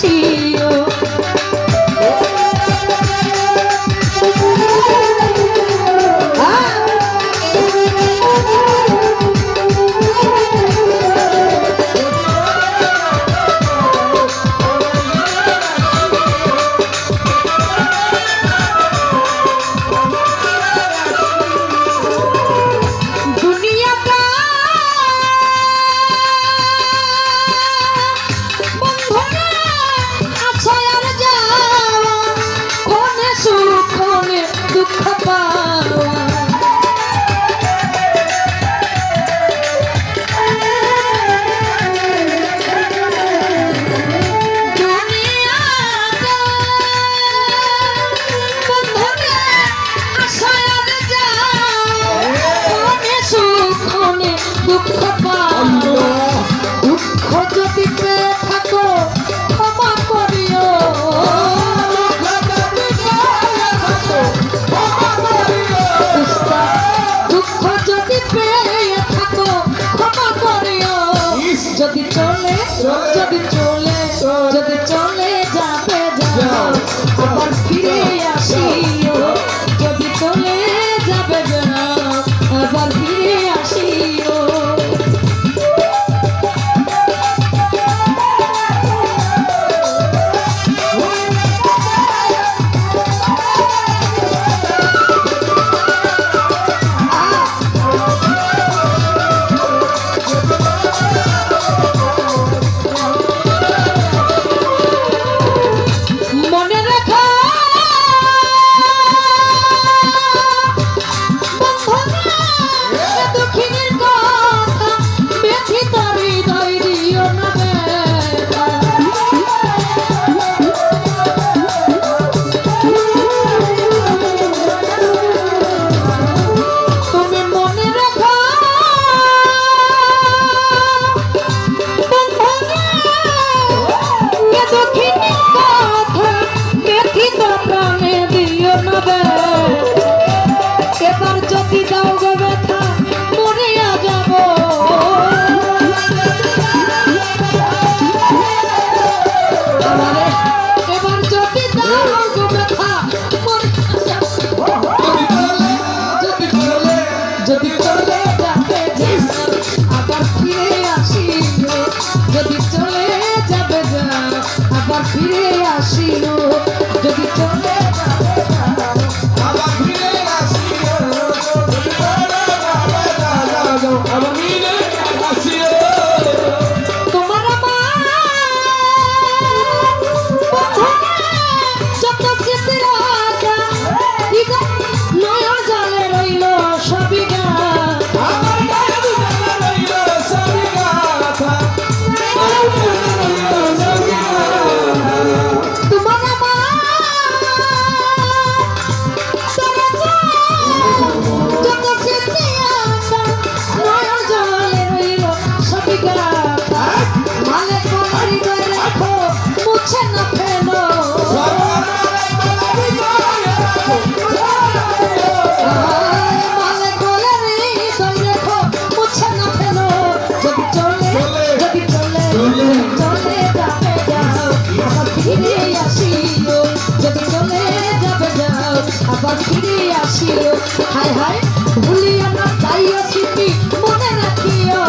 see. of আবার ফিরে আসিও। হায় হায় ভুলিয়া না যাইও স্মৃতি মনে রাখিও।